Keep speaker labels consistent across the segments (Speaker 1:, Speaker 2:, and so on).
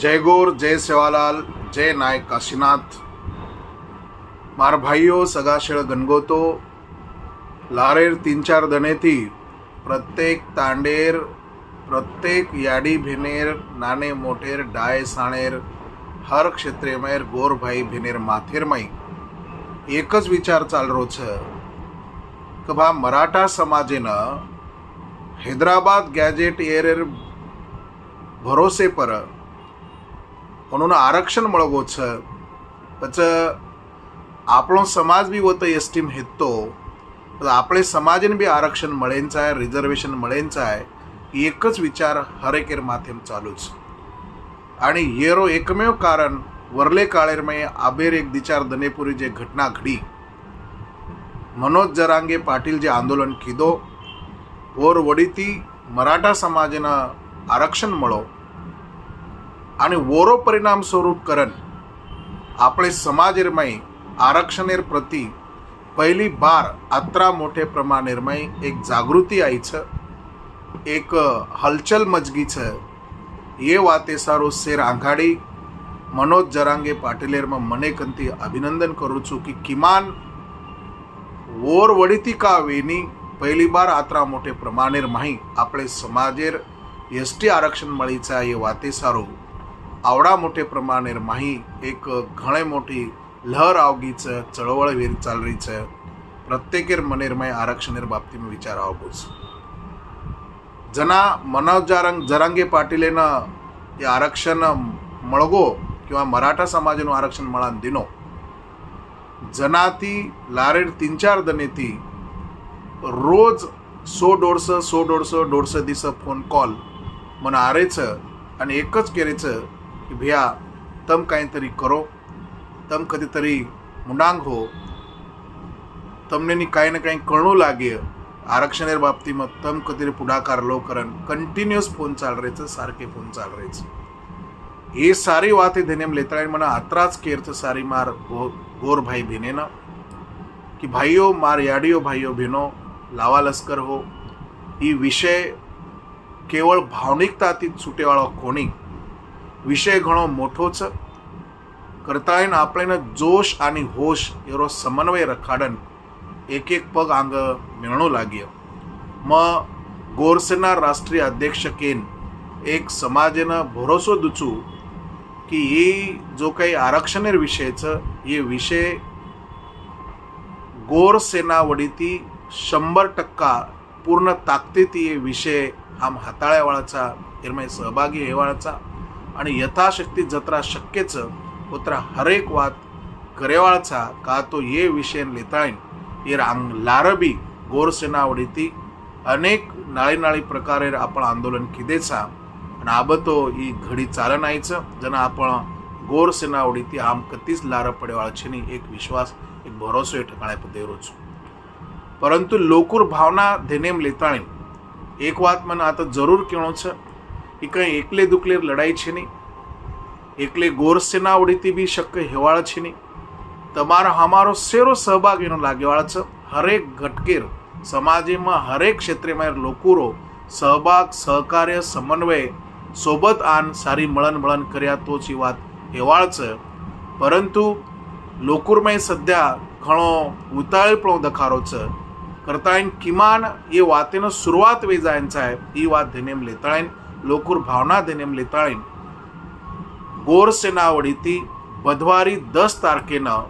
Speaker 1: जय गोर जय सेवालाल जय नायक काशीनाथ. मार भाईयो सगाशेळ गणगोतो. लारेर तीन चार दणेती प्रत्येक तांडेर प्रत्येक याडी भिनेर नाने मोठेर डाय साणेर. हर क्षेत्रेमैर गोर भाई भिनेर माथेरमाई एकच विचार चालरोच क भा मराठा समाजेनं हैदराबाद गॅजेट एरेर भरोसे पर म्हणून आरक्षण मळगो छ पच આપણો સમાજ બી હોતો એસટીમ હેતો તો આપણે સમાજને બી આરક્ષણ મળેન છે રિઝર્વેશન મળેન છે એક જ વિચાર હરેકેર માથેમ ચાલू છે आणि येरो एकमेव कारण वरले काळेरमय आबेर एक दिचार दनेपुरी जे घटना घडी मनोज जरांगे पाटील जे आंदोलन किदो ઓર વડીથી મરાઠા સમાજના આરક્ષણ મળો અને વોરો પરિણામ સ્વરૂપ કરન આપણે સમાજરમાંય આરક્ષણેર પ્રતિ પહેલી બાર આત્રા મોટે પ્રમાણેરમાંય એક જાગૃતિ આવી છે એક હલચલ મજગી છે એ વાતે સારો શેર આંઘાડી મનોજ જરાંગે પાટીલેરમાં મને કંતી અભિનંદન કરું છું કે કિમાન વોર વડીતી કાવેની પહેલી બાર આત્રા મોટે પ્રમાણેર માહી આપણે સમાજેર એસટી આરક્ષણ મળી છે એ વાતે સારું आवडा मोठे प्रमाणेर माही एक घणे मोठी लहर आवगीचं चळवळवीर चालरीचं प्रत्येकेर मनेरमय आरक्षणेर बाबतीत विचार आवगूच. जना मनोजारंग जरांगे पाटीलेनं ते आरक्षण मळगो किंवा मराठा समाजानं आरक्षण मळान दिनो. जनाती लारेड तीन चार दने ती रोज सो डोडस सो डोडस डोडस दिस फोन कॉल मन आरेच आणि एकच केरेचं भैया तम काहीतरी करो तम कधी तरी मुंडांग हो. तमने नी काय ना काही करणू लागे आरक्षणेर बाबती म तम कधी पुढाकार लो करण कंटिन्यूअस फोन चाल रायचं सारखे फोन चाल रायच हे सारी वाते वातही धेनेम लेताई म्हणा आत्राच केरचं सारी मार गोर भाई भिनेना की भाइयों मार याडियो भाइयो भिनो लावा लस्कर हो. इ विषय केवळ भावनिकता तीत सुटेवाळो कोणी વિષય ઘણો મોટો છે કરતાયન આપણે જોશ અને હોશ એરો સમન્વય રખાડન એક એક પગ આંગ મેળણો લાગ્યો મ ગોરસેના રાષ્ટ્રીય અધ્યક્ષ કેન એક સમાજના ભરોસો દુચું की એ जो काही आरक्षणेर विषय છે એ વિષય गोर सेनावडीती शंभर टक्का पूर्ण ताकदीती हे विषय आम हाताळ्यावाळाचा एरमाय सहभागी हेवाळाचा आणि यथाशक्ती जत्रा शक्यचं उतरा हरेक वात करेवाळचा का तो ये विषय लेताळीन? ये रांग लारबी गोरसेनावडीती अनेक नाळीनाळी प्रकारे आपण आंदोलन किदेचा? आणि आबतो ही घडी चालनायचं जण आपण गोरसेनावडीती आम कतीच लार पडेवाळचेनी एक विश्वास एक भरोसो ठिकाणे देवरोच. परंतु लोकूर भावना धेनेम लेताळीन. एक वात मन आता जरूर किणोचं. એક વાત મને આ તો જરૂર કેણો છે એ કંઈ એકલે દુકલે લડાઈ છે નહીં એકલે ગોર સેના ઓડીથી બી શક્ય હેવાળ છે નહીં તમારો અમારો શેરો સહભાગ એનો લાગેવાળા છે હરેક ઘટકેર સમાજમાં હરેક ક્ષેત્રેમાં લોકોરો સહભાગ સહકાર્ય સમન્વય સોબત આન સારી મળન મળન કર્યા તો જ એ વાત હેવાળ છે પરંતુ લોકોરમાં સદ્યા ઘણો ઉતાળીપણો દખારો છે કરતાં કિમાન એ વાતેનો શરૂઆત વેજાયન છે એ વાત ધેનેમ લેતાળીન ಲೋಕೂರ್ ಭಾವನಾದೇನೆ ಎಮ್ ಲಿತಾಳಿನ್ ગોરસેના વડીથી બુધવારી દસ તારીખેના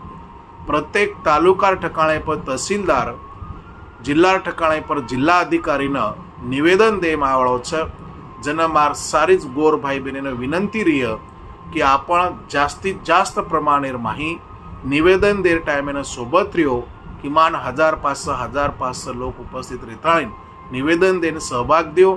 Speaker 1: પ્રત્યેક તાલુકા ઠકાણે પર તહસીલદાર, જિલ્લા ઠકાણે પર જિલ્લા અધિકારીના નિવેદન દેવામાં આવેલો છે. જેના માર સારી જ ગોરભાઈ બહેનને વિનંતી રહીએ કે આપણ જાસ્તી જાસ્ત પ્રમાણે માહી નિવેદન દેર ટાઈમે સોબત રહ્યો કિમાન હજાર પાસે હજાર પાસે લોક ઉપસ્થિત રહેતા નિવેદન દેને સહભાગ દો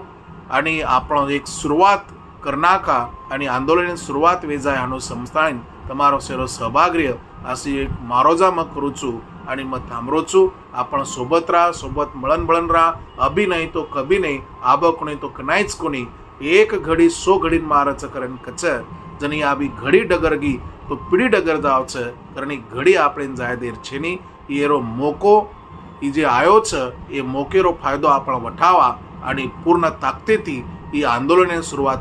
Speaker 1: आणि आपण एक सुरुवात करनाका आणि आंदोलनाने सुरुवात वेजाय हाणू संस्थान તમારો સેરો સહભાગ્ય આસી એક મારોજામાં કરું છું અને મત થાંભરો છું. આપણ સોબત રા, સોબત મળન બળન રા. અભી નહીં તો કભી નહીં આબક નહીં તો કનાઈ જ કોની એક ઘડી, સો ઘડી મારે છે કરન કચે જની આવી ઘડી ડગર ગી તો પીડી ડગર જાવ છે. કરની ઘડી આપણે જાય દેર છે ની. એરો મોકો એ જે આવ્યો છે, એ મોકેરો ફાયદો આપણે વઠાવા आणि पूर्ण ताकदेती ही आंदोलने सुरुवात